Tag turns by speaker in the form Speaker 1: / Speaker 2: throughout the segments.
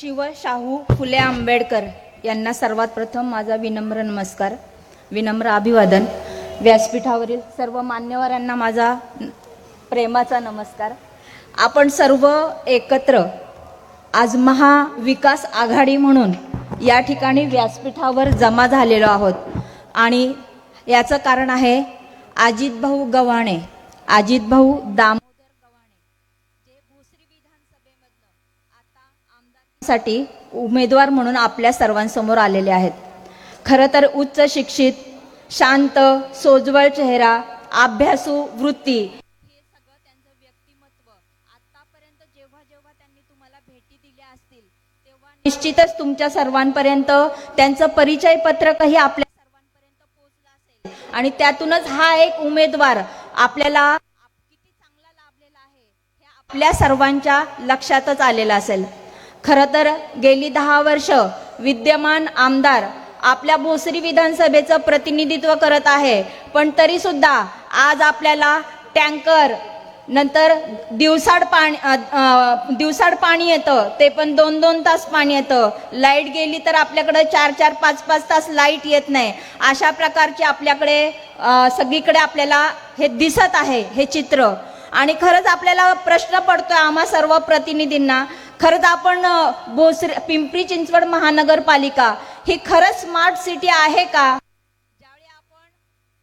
Speaker 1: शिव शाहू फुले आंबेडकर यांना सर्वात प्रथम माझा विनम्र नमस्कार विनम्र अभिवादन. व्यासपीठावरील सर्व मान्यवरांना माझा प्रेमाचा नमस्कार. आपण सर्व एकत्र आज महाविकास आघाडी म्हणून या ठिकाणी व्यासपीठावर जमा झालेलो आहोत. आणि याचं कारण आहे अजित भाऊ गव्हाणे अजित भाऊ आमदारकीसाठी उमेदवार म्हणून आपल्या सर्वांसमोर आलेले आहेत. खरं तर उच्च शिक्षित शांत सोज्वळ चेहरा अभ्यासू वृत्ती हे सगळं त्यांचं व्यक्तिमत्व. आतापर्यंत जेव्हा जेव्हा त्यांनी तुम्हाला भेटी दिल्या असतील तेव्हा निश्चितच तुमच्या सर्वांपर्यंत त्यांचं परिचय पत्रकही आपल्या सर्वांपर्यंत पोहोचलं असेल. आणि त्यातूनच हा एक उमेदवार आपल्याला किती चांगला लाभलेला आहे हे आपल्या सर्वांच्या लक्षातच आलेलं असेल. खरं तर गेली दहा वर्ष विद्यमान आमदार आपल्या भोसरी विधानसभेचं प्रतिनिधित्व करत आहे. पण तरी सुद्धा आज आपल्याला टँकर नंतर दिवसाड पाणी दिवसाड पाणी येतं ते पण दोन दोन तास पाणी येतं. लाइट गेली तर आपल्याकडे चार चार पाच पाच तास लाइट येत नाही. अशा प्रकारची आपल्याकडे सगळीकडे आपल्याला हे दिसत आहे हे चित्र. आणि खरंच आपल्याला प्रश्न पडतोय आम्हा सर्व प्रतिनिधींना खरंच आपण भोसरे पिंपरी चिंचवड महानगरपालिका ही खरंच स्मार्ट सिटी आहे का? ज्यावेळी आपण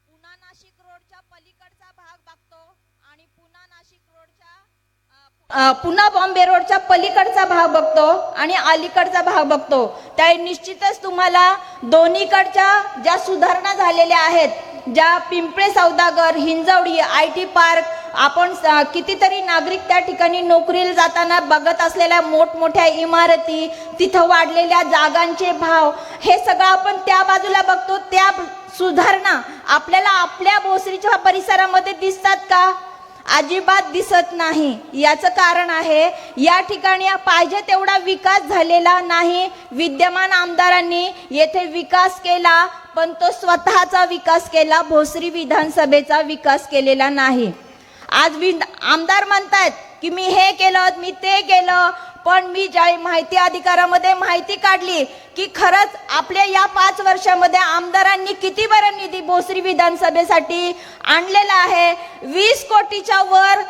Speaker 1: पुणा नाशिक रोडच्या पलीकडचा भाग बघतो आणि पुणा नाशिक रोडच्या अ, बॉम्बे रोडच्या पलीकडचा भाग बघतो आणि अलीकडचा भाग बघतो त्या निश्चितच तुम्हाला दोन्हीकडच्या ज्या सुधारणा झालेल्या आहेत ज्या Pimple Saudagar Hinjewadi I T park आपण कितीतरी नागरिक त्या ठिकाणी नोकरीला जाताना बघत असलेल्या मोठमोठ्या इमारती तिथं वाढलेल्या जागांचे भाव हे सगळं आपण त्या बाजूला बघतो. त्या सुधारणा आपल्याला आपल्या भोसरीच्या परिसरामध्ये दिसतात का? अजिबात दिसत नाही. याचं कारण आहे या ठिकाणी पाहिजे तेवढा विकास झालेला नाही. विद्यमान आमदारांनी येथे विकास केला पण तो स्वतःचा विकास केला भोसरी विधानसभेचा विकास केलेला नाही. आज विन आमदार म्हणतायत की मी हे केलं मी ते केलं. पण मी ज्या माहिती अधिकारामध्ये माहिती काढली की खरंच आपल्या या पाच वर्षामध्ये आमदारांनी किती बरं निधी भोसरी विधानसभेसाठी आणलेला आहे? वीस कोटीच्या वर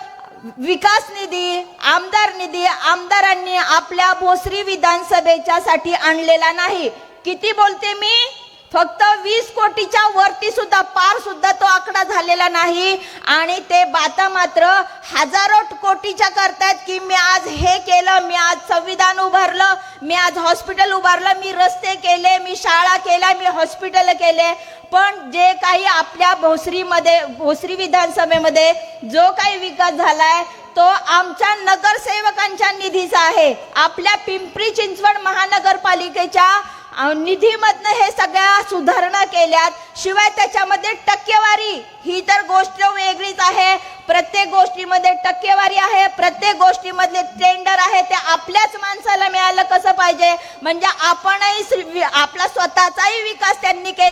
Speaker 1: विकास निधी आमदार निधी आमदारांनी आपल्या भोसरी विधानसभेच्या साठी आणलेला नाही. किती बोलते मी? फक्त वीस कोटीच्या वरती सुद्धा पार सुद्धा तो आकडा झालेला नाही. आणि ते बाता मात्र हजारो कोटीच्या करतायत की मी आज हे केलं मी आज संविधान उभारलं मी आज हॉस्पिटल उभारलं मी रस्ते केले मी शाळा केल्या मी हॉस्पिटल केले. पण जे काही आपल्या भोसरीमध्ये भोसरी विधानसभेमध्ये जो काही विकास झालाय तो आमच्या नगरसेवकांच्या निधीचा आहे. आपल्या पिंपरी चिंचवड महानगरपालिकेच्या निधीमधनं हे सगळ्या सुधारणा केल्यात. शिवाय त्याच्यामध्ये टक्केवारी. ही तर गोष्ट वेगळीच आहे. प्रत्येक गोष्टीमध्ये टक्केवारी आहे. प्रत्येक गोष्टीमधले टेंडर आहे. ते आपल्याच माणसाला मिळालं कसं पाहिजे? म्हणजे आपणही आपला स्वतःचाही विकास त्यांनी केला.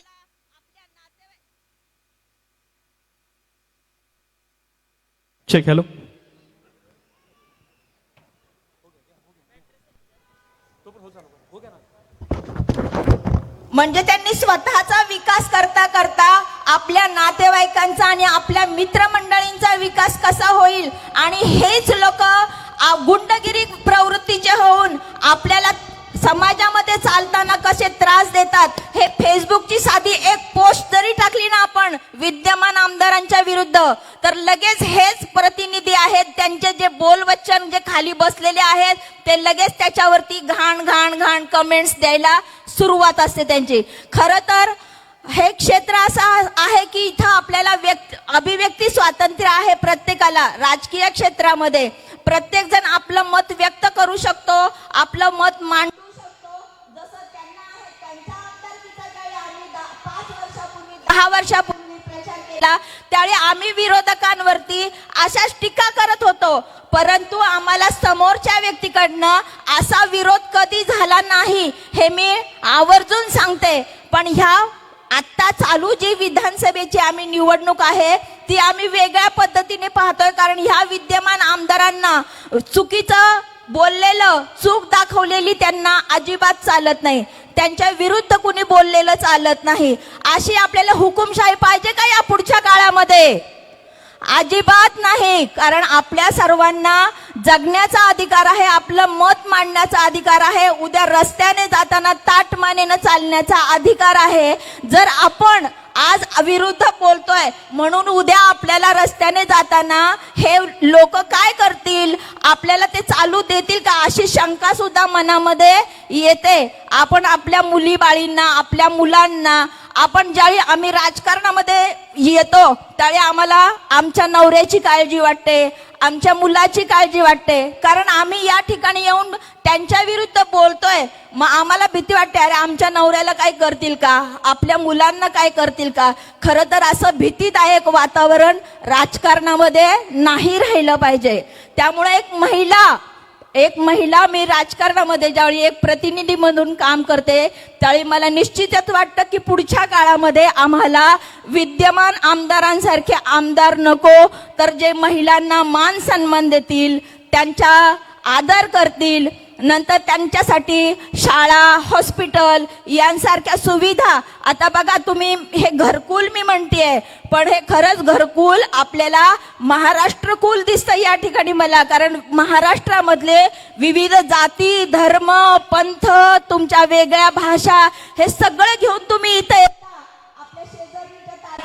Speaker 2: चेक हॅलो
Speaker 1: म्हणजे त्यांनी स्वतःचा विकास करता करता आपल्या नातेवाईकांचा आणि आपल्या मित्रमंडळींचा विकास कसा होईल? आणि हेच लोक गुंडगिरी प्रवृत्तीचे होऊन आपल्याला समाजामध्ये चालताना कसे त्रास देतात हे फेसबुकची साधी एक पोस्ट जरी टाकली ना आपण विद्यमान आमदारांच्या विरुद्ध तर लगेच हेच प्रतिनिधी आहेत त्यांचे जे बोलवचन जे खाली बसलेले आहेत ते लगेच त्याच्यावरती घाण घाण घाण कमेंट्स द्यायला सुरुवात असते त्यांची. खरं तर हे क्षेत्र असं आहे की इथं आपल्याला व्यक्त अभिव्यक्ती स्वातंत्र्य आहे प्रत्येकाला राजकीय क्षेत्रामध्ये. प्रत्येक जण आपलं मत व्यक्त करू शकतो आपलं मत मांडू शकतो. जसं त्यांना दहा- वर्षापूर्वी केला. त्यावेळी आम्ही विरोधकांवरती अशाच टीका करत होतो. परंतु आम्हाला समोरच्या व्यक्तीकडनं असा विरोध कधी झाला नाही हे मी आवर्जून सांगते. पण ह्या आत्ता चालू जी विधानसभेची आम्ही निवडणूक आहे ती आम्ही वेगळ्या पद्धतीने पाहतोय. कारण ह्या विद्यमान आमदारांना चुकीचं बोललेलं चूक दाखवलेली त्यांना अजिबात चालत नाही. त्यांच्या विरुद्ध कुणी बोललेलं चालत नाही. अशी आपल्याला हुकुमशाही पाहिजे का या पुढच्या काळामध्ये? अजिबात नाही कारण आपल्या सर्वांना जगण्याचा अधिकार आहे आपलं मत मांडण्याचा अधिकार आहे उद्या रस्त्याने जाताना ताटमानेनं चालण्याचा अधिकार आहे. जर आपण आज विरुद्ध बोलतोय. म्हणून उद्या आपल्याला रस्त्याने जाताना हे लोक काय करतील? आपल्याला ते चालू देतील का? अशी शंका सुद्धा मनामध्ये येते. आपण आपल्या मुली बाळींना आपल्या मुलांना आपण ज्यावेळी आम्ही राजकारणामध्ये येतो त्यावेळी आम्हाला आमच्या नवऱ्याची काळजी वाटते. आमच्या मुलाची काळजी वाटते. कारण आम्ही या ठिकाणी येऊन त्यांच्या विरुद्ध बोलतोय. मग आम्हाला भीती वाटते अरे आमच्या नवऱ्याला काय करतील का? आपल्या मुलांना काय करतील का? खरं तर असं भीतीदायक वातावरण राजकारणामध्ये नाही राहिलं पाहिजे. त्यामुळे एक महिला एक महिला मी राजकारणामध्ये ज्यावेळी एक प्रतिनिधी म्हणून काम करते त्यावेळी मला निश्चितच वाटतं की पुढच्या काळामध्ये आम्हाला विद्यमान आमदारांसारखे आमदार नको तर जे महिलांना मान सन्मान देतील त्यांच्या आदर करतील नंतर त्यांच्यासाठी शाळा हॉस्पिटल यांसारख्या सुविधा. आता बघा तुम्ही हे घरकुल मी म्हणतेय पण हे खरंच घरकुल आपल्याला महाराष्ट्रकुल दिसतं या ठिकाणी मला. कारण महाराष्ट्रामधले विविध जाती धर्म पंथ तुमच्या वेगळ्या भाषा हे सगळं घेऊन तुम्ही इथं येता. आपल्या शेजारीच्या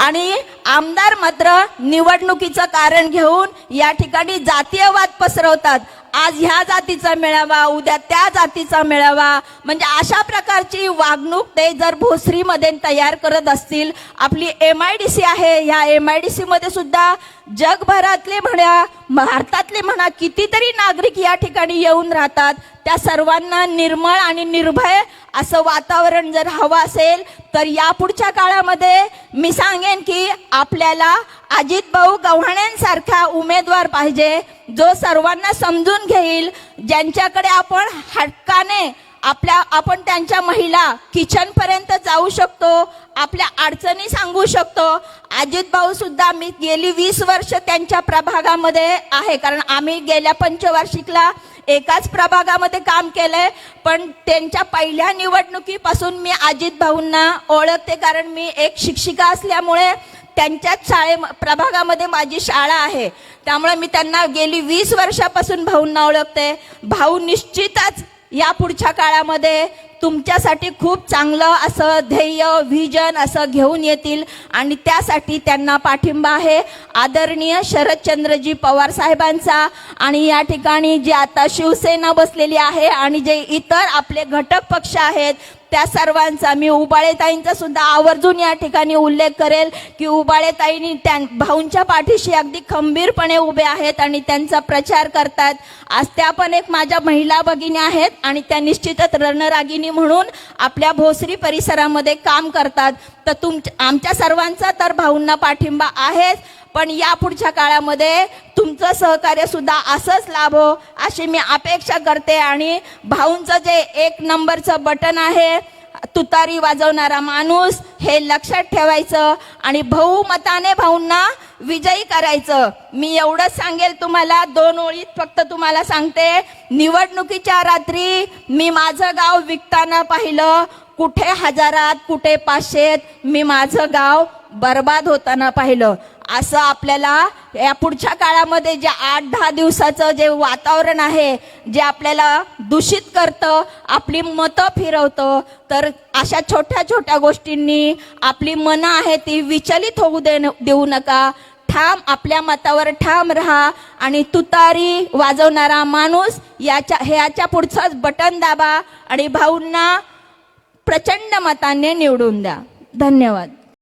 Speaker 1: आणि आमदार मात्र निवडणुकीचं कारण घेऊन या ठिकाणी जातीयवाद पसरवतात. आज ह्या जातीचा मेळावा उद्या त्या जातीचा मेळावा. म्हणजे अशा प्रकारची वागणूक ते जर भोसरीमध्ये तयार करत असतील आपली एम आय डी सी आहे ह्या एम आय डी सी मध्ये सुद्धा जगभरातले म्हणा भारतातले म्हणा कितीतरी नागरिक या ठिकाणी येऊन राहतात. त्या सर्वांना निर्मळ आणि निर्भय असं वातावरण जर हवं असेल तर या पुढच्या काळामध्ये मी सांगेन की आपल्याला अजित भाऊ गव्हाण्यांसारखा उमेदवार पाहिजे जो सर्वांना समजून घेईल ज्यांच्याकडे आपण हटकाने आपल्या आपण त्यांच्या महिला किचनपर्यंत जाऊ शकतो आपल्या अडचणी सांगू शकतो. अजित भाऊ सुद्धा मी गेली वीस वर्ष त्यांच्या प्रभागामध्ये आहे कारण आम्ही गेल्या पंचवार्षिकला एकाच प्रभागामध्ये काम केलंय पण त्यांच्या पहिल्या निवडणुकीपासून मी अजित भाऊंना ओळखते कारण मी एक शिक्षिका असल्यामुळे त्यांच्याच शाळे प्रभागामध्ये माझी शाळा आहे. त्यामुळे मी त्यांना गेली वीस वर्षापासून भाऊंना ओळखते. भाऊ निश्चितच या पुढच्या काळामध्ये तुमच्यासाठी खूप चांगलं असं ध्येय व्हिजन असं घेऊन येतील. आणि त्यासाठी त्यांना पाठिंबा आहे. आदरणीय शरदचंद्रजी पवार साहेबांचा. आणि या ठिकाणी जे आता शिवसेना बसलेली आहे आणि जे इतर आपले घटक पक्ष आहेत त्या सर्वांचा मी उबाळेताईंचा सुद्धा आवर्जून या ठिकाणी उल्लेख करेल की उबाळेताईंनी त्या भाऊंच्या पाठीशी अगदी खंबीरपणे उभे आहेत आणि त्यांचा प्रचार करतात. आज त्या पण एक माझ्या महिला भगिनी आहेत आणि त्या निश्चितच रणरागिनी म्हणून आपल्या भोसरी परिसरामध्ये काम करतात. तर तुम आमच्या सर्वांचा तर भाऊंना पाठिंबा आहेच. पण या पुढच्या काळामध्ये तुमचं सहकार्य सुद्धा असंच लाभो अशी मी अपेक्षा करते. आणि भाऊंचं जे एक नंबरचं बटन आहे तुतारी वाजवणारा माणूस हे लक्षात ठेवायचं आणि बहुमताने भाऊंना विजयी करायचं. मी एवढंच सांगेल तुम्हाला दोन ओळीत फक्त तुम्हाला सांगते. निवडणुकीच्या रात्री मी माझं गाव विकताना पाहिलं कुठे हजारात कुठे पाचशेत मी माझं गाव बर्बाद होताना पाहिलं. असं आपल्याला या पुढच्या काळामध्ये जे आठ दहा दिवसाचं जे वातावरण आहे जे आपल्याला दूषित करतं आपली मतं फिरवतं तर अशा छोट्या छोट्या गोष्टींनी आपली मनं आहे ती विचलित होऊ दे देऊ नका. ठाम आपल्या मतावर ठाम राहा आणि तुतारी वाजवणारा माणूस याच्या ह्याच्या पुढचंच बटन दाबा आणि भाऊंना प्रचंड मताने निवडून द्या. धन्यवाद.